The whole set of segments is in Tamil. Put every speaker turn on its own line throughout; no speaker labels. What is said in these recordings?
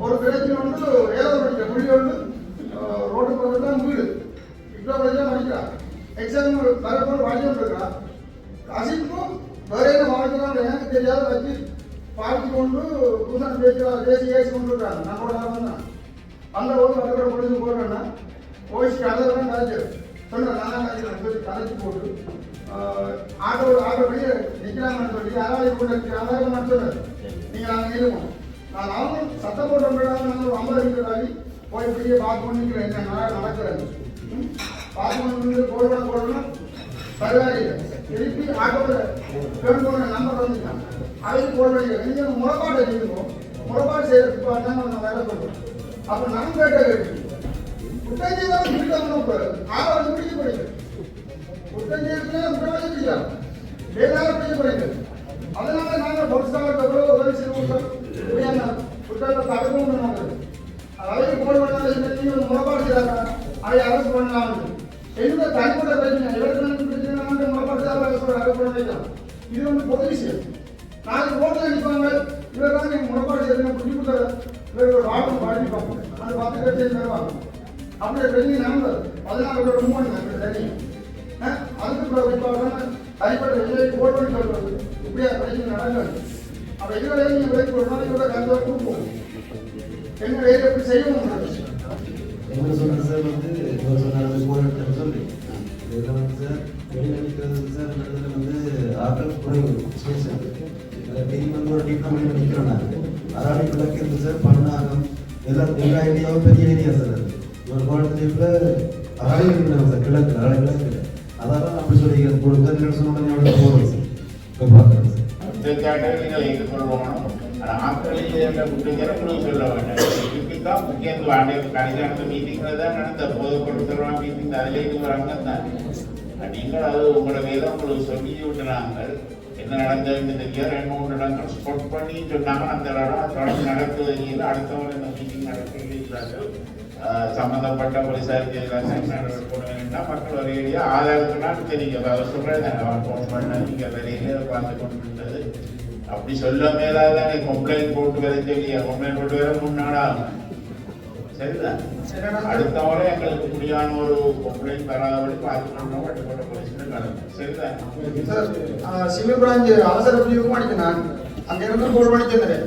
ஒரு பிரச்சனை வந்து ஏழை படிக்கிற குழி வந்து ரோடு பக்கத்தில் தான் வீடு. இவ்வளோ படிச்சா படிக்கிறா எக்ஸாம் வரப்போது படிச்சுட்டு இருக்கா? அசிப்பும் வேற என்ன மாவட்டம் எனக்கு தெரியாத வச்சு பார்த்து கொண்டு புதுசாக பேசுகிறா பேசி ஏசி கொண்டு இருக்காங்க. நம்மளோட ஆளுங்க தான். அந்த ஒரு பக்கத்துல முடிஞ்சு போடுறேன்னா ஓய்ச்சி அதெல்லாம் கலைச்சு சொன்னேன் நான் கலைக்கிறேன் சொல்லி கலைச்சு போட்டு ஆட்டோ ஆட்டோ பண்ணி நிற்கிறாங்கன்னு சொல்லி யாராவது கொண்டு இருக்கிறாங்க நான் சொன்னேன் நீங்கள் நாங்கள் நிறுவோம் நான் அவங்க சத்தம் போட்டு நாங்கள் ஐம்பது நிமிஷம் போய் பெரிய பார்த்து கொண்டு என்ன நட- நடக்கிறது. ம்? பார்த்து கொண்டு போடணும் போடணும் பரவாயில்லை திருப்பி ஆட்டோவில் பேர் நம்பர் வந்துட்டாங்க அதையும் போட வேண்டியது நீங்கள் முறைப்பாடு செய்யணும். முறைப்பாடு செய்யறதுக்கு பார்த்தா நான் வேலை சொல்றேன் அப்போ நான் கேட்ட கேள்வி குற்றம் செய்தாலும் பிடிக்காம ஆறாவது பிடிக்க போறீங்க. குற்றம் செய்யறதுல குற்றவாளி பிடிக்கலாம் வேதாளம் பிடிக்க போறீங்க. அதாவது போட வேண்டாம் முறைப்பாடு செய்தாங்க அதை அரசு பண்ணலாம் எந்த தனிப்பட்ட பிரச்சனை இவருக்கு பிரச்சனை முறைப்பாடு செய்தால் அரசு அரசு பண்ண வைக்கலாம் இது வந்து பொது விஷயம் நாளைக்கு ரோட்டில் நிற்பாங்க இவர் தான் நீங்கள் முறைப்பாடு செய்யணும் புள்ளி கொடுத்தாரு இவரோட வாழ்க்கை பாடி அந்த பத்து பேர் தருவாங்க அப்படியே வெளியே நாங்கள் பதினாறு பேர் மூணு தெரியும் அதுக்கு பிறகு தனிப்பட்ட சொல்றது இப்படியா பிரச்சனை நடக்காது அப்போ இதுவரை விலைக்கு ஒரு நாளைக்கு கூட கலந்து கொடுப்போம். என்ன வேலை எப்படி செய்யணும்
என்ன சொன்னார் சார் வந்து இவர் சொன்னார் போராட்டம் சொல்லி. இதில் வந்து சார் வெளிநடிக்கிறது சார் இந்த இடத்துல வந்து ஆட்கள் குறைவு ஸ்டேஷன் இதில் பெரிய வந்து ஒரு டிப்ளமோ நிற்கிறோம் நாங்கள் விளக்கு இருந்து சார் பண்ணாகம் எல்லாம் எல்லா ஐடியாவும் பெரிய ஐடியா சார் அது. ஒரு கோலத்தில் அராடி இருக்கிறாங்க சார் கிழக்கு அராடி கிழக்கு. அதெல்லாம் அப்படி சொல்லி கொடுக்க சொன்னோடனே போகிறோம் சார். இப்போ பார்க்குறோம் சார்
குற்றச்சாட்டை நீங்கள் ஏற்றுக்கொள்ளணும் ஆனால் ஆட்களில் என்ற சொல்ல வேண்டாம் இதுக்குதான் முக்கியம் வாண்டிய கடைசியான மீட்டிங்கில் தான் நடந்த போது கொடுத்துருவான் மீட்டிங் அதிலே இது ஒரு அங்கம் தான் நீங்கள் அது உங்களோட வேதம் உங்களுக்கு சொல்லி விட்டுறாங்க என்ன நடந்ததுன்னு தெரியாது. ரெண்டு மூணு இடங்கள் ஸ்பொட் பண்ணி சொன்னாங்க. அந்த இடம் தொடர்ந்து நடக்குது. இல்லை அடுத்தவங்க இந்த மீட்டிங் நடக்கிறார்கள் சம்மந்தப்பட்ட போலீசார் போட வேண்டாம் மக்கள் ஒரு ஏரியா ஆதாரத்தினால் தெரியும் அவர் சொல்றேன் அவன் ஃபோன் பண்ண நீங்கள் வெளியில பார்த்து கொண்டு இருந்தது அப்படி சொல்ல மேலாதானே? கம்ப்ளைண்ட் போட்டு வர சொல்லி கம்ப்ளைண்ட் போட்டு வர முன்னாடா சரிதான் அடுத்த முறை எங்களுக்கு முடியான ஒரு கம்ப்ளைண்ட் வராதபடி பார்த்து பண்ணோம் கட்டுப்பட்ட போலீஸ்ல நடக்கும் சரிதான்
சார் சிவில் பிராஞ்சு அவசர பிரிவுக்கும் அடிக்க நான் அங்கே இருந்து போர் பண்ணி சொன்னேன்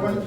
பண்ணி